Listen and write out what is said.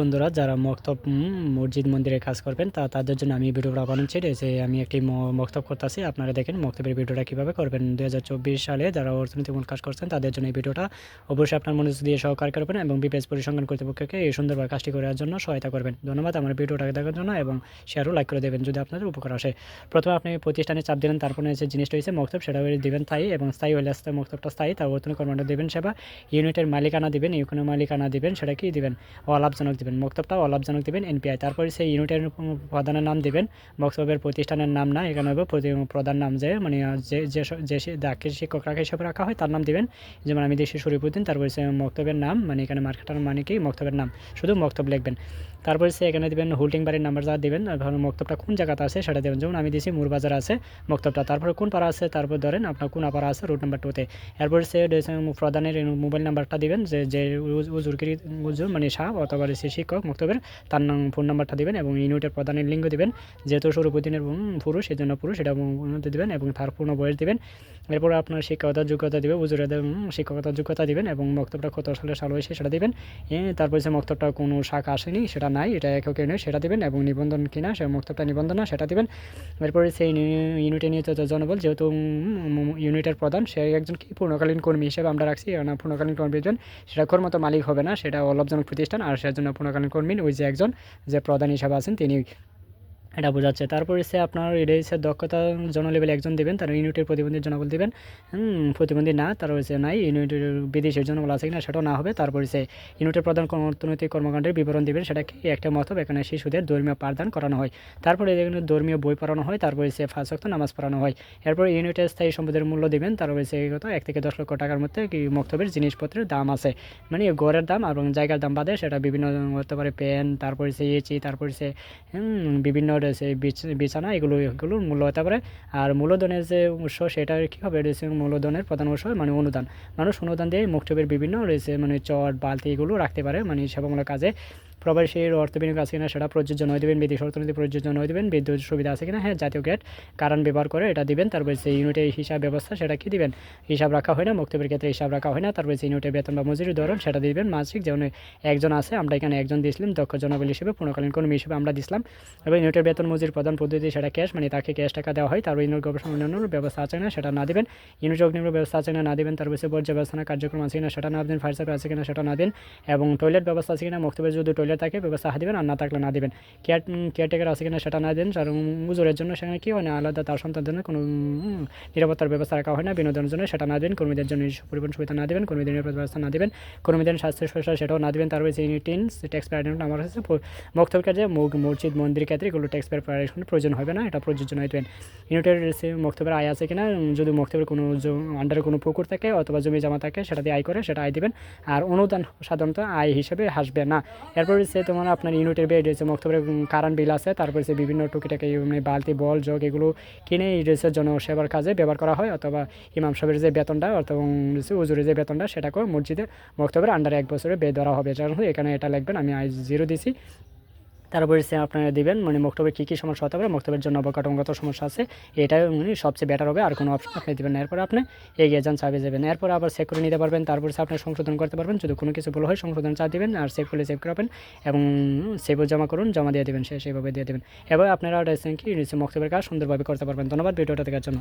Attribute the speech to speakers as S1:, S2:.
S1: বন্ধুরা, যারা মক্তব মসজিদ মন্দিরে কাজ করবেন, তা তাদের জন্য আমি ভিডিওটা বানাচ্ছি। যে আমি একটি মক্তব করতেছি, আপনারা দেখেন মক্তবের ভিডিওটা কীভাবে করবেন। দু হাজার চব্বিশ সালে যারা অর্থনীতিমূলক কাজ করছেন, তাদের জন্য এই ভিডিওটা অবশ্যই আপনার মনোযোগ দিয়ে সহকার করবেন এবং বিপিএস পরিসংখ্যান কর্তৃপক্ষকে এই সুন্দরভাবে কাজটি করার জন্য সহায়তা করবেন। ধন্যবাদ আমার ভিডিওটাকে দেখার জন্য এবং শেয়ারও লাইক করে দেবেন যদি আপনাদের উপকার আসে। প্রথমে আপনি প্রতিষ্ঠানে চাপ দিলেন, তারপরে যে জিনিসটা হয়েছে মক্তব, সেটা দিবেন স্থায়ী এবং স্থায়ী হলে আসতে মক্তবটা স্থায়ী। তার অর্থনীতি কর্মটা দেবেন সেবা। ইউনিটের মালিকানা দিবেন, ইউকোনের মালিকানা দিবেন, সেটা কি দিবেন? অলাভজনক দিবেন। মক্তবটা অলাভজনক দিবেন, এনপিআই। তারপরে সেই ইউনিটের প্রধানের নাম দিবেন। মক্তবের প্রতিষ্ঠানের নাম না, এখানে হবে প্রধান নাম যে মানে যে যে যাকে শিক্ষক রাখা হিসাবে রাখা হয়, তার নাম দিবেন। যেমন আমি দেশি শরীফুদ্দিন, তারপরে সে মক্তবের নাম মানে এখানে মার্কেটার মানে কি? মক্তবের নাম। শুধু মক্তব লিখবেন। তারপরে সে এখানে দেবেন হোল্ডিং বাড়ির নাম্বার যা দেবেন ধরুন মক্তবটা কোন জায়গাতে আছে সেটা দেবেন। যেমন আমি দিয়েছি মুরবাজার আছে মক্তবটা, তারপরে কোন পাড়া আছে তারপর ধরেন আপনার কোন পাড়া আছে রুট নাম্বার টুতে এরপর সে প্রধানের মোবাইল নাম্বারটা দিবেন, যে যে উজ- উজুরগিরি উজুর মানে সাহ, অথবা সে শিক্ষক মক্তবের তার নাম ফোন নাম্বারটা দিবেন এবং ইউনিটের প্রধানের লিঙ্গ দিবেন। যেহেতু সরুপুদ্দিনের পুরুষ সেই জন্য পুরুষ উন্নতি দিবেন এবং তার পূর্ণ বয়স দেবেন। এরপর আপনার শিক্ষকতার যোগ্যতা দিবে উজুরের উম, শিক্ষকতার যোগ্যতা দেবেন এবং বক্তব্যটা কত সালে সাল হয়েছে সেটা দিবেন। তারপর যে মক্তবটা কোনো শাখা আসেনি সেটা নাই এটা এককে নয় সেটা দিবেন এবং নিবন্ধন কিনা সে মক্তবটা নিবন্ধন না সেটা দিবেন। এরপরে সেই ইউনিটে তো জনবল যেহেতু ইউনিটের প্রধান সে একজন কি পূর্ণকালীন কর্মী হিসেবে আমরা রাখছি পূর্ণকালীন কর্মী একজন সেটা কর্মত মালিক হবে না সেটা অলাভজনক প্রতিষ্ঠান আর সেজন্য পূর্ণকালীন কর্মী ওই যে একজন যে প্রধান হিসাবে আছেন তিনি এটা বোঝাচ্ছে। তারপরে সে আপনার হচ্ছে দক্ষতা জন লেভেল একজন দেবেন তার ইউনিটের প্রতিবন্ধীর জনবল দেবেন। প্রতিবন্ধী না তার হচ্ছে নাই ইউনিটের বিদেশের জনবল আছে কিনা সেটাও না হবে। তারপরে সে ইউনিটের প্রধান অর্থনৈতিক কর্মকাণ্ডের বিবরণ দেবেন সেটা কি একটা মতব এখানে শিশুদের ধর্মীয় পাঠদান করানো হয়। তারপরে এখানে ধর্মীয় বই পড়ানো হয়, তারপরে সে ফাঁসক্ত নামাজ পড়ানো হয়। এরপর ইউনিটের স্থায়ী সম্পদের মূল্য দেবেন, তারপরে সে কত এক থেকে দশ লক্ষ টাকার মধ্যে কি মক্তবের জিনিসপত্রের দাম আছে। মানে গড়ের দাম এবং জায়গার দাম বাদে সেটা বিভিন্ন হতে পারে, পেন, তারপরে সে এচি, তারপরে সে বিভিন্ন বিছ- বিছানা, এগুলো এগুলোর মূল্য হতে পারে। আর মূলধনের যে উৎস, সেটা কী হবে রয়েছে? মূলধনের প্রধান উৎস মানে অনুদান। মানুষ অনুদান দিয়ে মুক্তবের বিভিন্ন রয়েছে মানে চট, বালতি এগুলো রাখতে পারে মানে সেবামূলক কাজে। প্রবাসীর অর্থ বিনিয়োগ আছে কিনা সেটা প্রযোজ্য নয় দেবেন, বিদেশ অর্থনীতি প্রযোজ্য নয় দেবেন, বিদ্যুৎ সুবিধা আছে কিনা হ্যাঁ জাতীয় গ্রেড কারণ ব্যবহার করে এটা দিবেন, তারপরে সেই ইউনিটের হিসাব ব্যবস্থা সেটা কি দিবেন? হিসাব রাখা হয় না মুক্তবের ক্ষেত্রে হিসাব রাখা হয় না, তারপরে সেই ইউনিটের বেতন বা মজুরি ধরন সেটা দিবেন, মাসিক যেমন একজন আছে, আমরা এখানে একজন দিয়েছিলাম, দক্ষ জনবল হিসেবে, পূর্ণকালীন কর্মী হিসেবে আমরা দিছিলাম। এবং ইউনিটের বেতন মজুরি প্রদান পদ্ধতি সেটা ক্যাশ মানে তাকে ক্যাশ টাকা দেওয়া হয়, তারপর ইউনিট গবেষণা উন্নয়নের ব্যবস্থা আছে না সেটা না দিবেন। ইউনিট অগ্নির ব্যবস্থা আছে কিনা না দিবেন, তারপরে সে বর্জ্য ব্যবস্থা কার্যক্রম আছে কিনা সেটা না দিবেন, ফায়ার সার্ভিস আছে কিনা সেটা না দিন। এবং টয়লেট ব্যবস্থা আছে কিনা মুক্তবের যদি টয়লেট থাকে, ব্যবস্থা দিবেন আর না থাকলে না দিবেন। কেয়ার কেয়ারটেকার আছে কিনা সেটা না দেন আর উজুরের জন্য সেখানে কি হয় না, আলাদা তার সন্তানের জন্য কোনো নিরাপত্তার ব্যবস্থা রাখা হয় না, বিনোদনের জন্য সেটা না দেবেন কর্মীদের জন্য পরিবহন সুবিধা না দেবেন, কর্মীদের নিরাপত্তা ব্যবস্থা না দেবেন, কর্মীদের স্বাস্থ্য সুরক্ষা সেটাও না দেবেন তারপরে সেই টিনস ট্যাক্স প্যারেন্ট আমার কাছে বক্তব্য কাজে মুগ- মসজিদ, মন্দির ক্ষেত্রে এগুলো ট্যাক্স প্যারেন্ট প্রয়োজন হবে না, এটা প্রযোজ্য নয় দেবেন ইউনিটের সে মক্তবের আয় আছে কিনা যদি মক্তবের কোনো আন্ডারে কোনো পুকুর থাকে অথবা জমি জমা থাকে সেটা দিয়ে আয় করে, সেটা আয় দিবেন। আর অনুদান সাধারণত আয় হিসেবে হাসবে না। এরপর সে তোমার আপনার ইউনিটের বেড রয়েছে, মক্তবের কারেন্ট বিল আছে, তারপরে সে বিভিন্ন টুকিটাকি বালতি, বল, জগ এগুলো কিনে জন্য জনসেবার কাজে ব্যবহার করা হয়, অথবা ইমাম সাহেবের যে বেতনটা, অর্থাৎ উজুরের যে বেতনটা, সেটাকেও মসজিদে মক্তবের আন্ডারে এক বছরে বে ধরা হবে কারণ এখানে এটা লাগবেন আমি জিরো দিছি। তারপরে সে আপনারা দিবেন মানে মক্তবের কী কী সমস্যা হতে পারে, মক্তবের জন্য অবকাঠামোগত সমস্যা আছে, এটাই মানে সবচেয়ে বেটার হবে, আর কোনো অপশন আপনি দেবেন না। এরপর আপনি এগিয়ে যান চাপে যাবেন এরপর আবার চেক করে নিতে পারবেন, তারপরে সে আপনি সংশোধন করতে পারবেন। যদি কোনো কিছু ভুল হয়, সংশোধন চা দিবেন, আর সেভ করলে সেভ করাবেন, এবং সেভও জমা করুন, জমা দিয়ে দেবেন, সে সেভাবে দিয়ে দেবেন। এবার আপনারা রয়েছেন কি মক্তবের কাজ সুন্দরভাবে করতে পারবেন। ধন্যবাদ ভিডিওটা দেখার জন্য।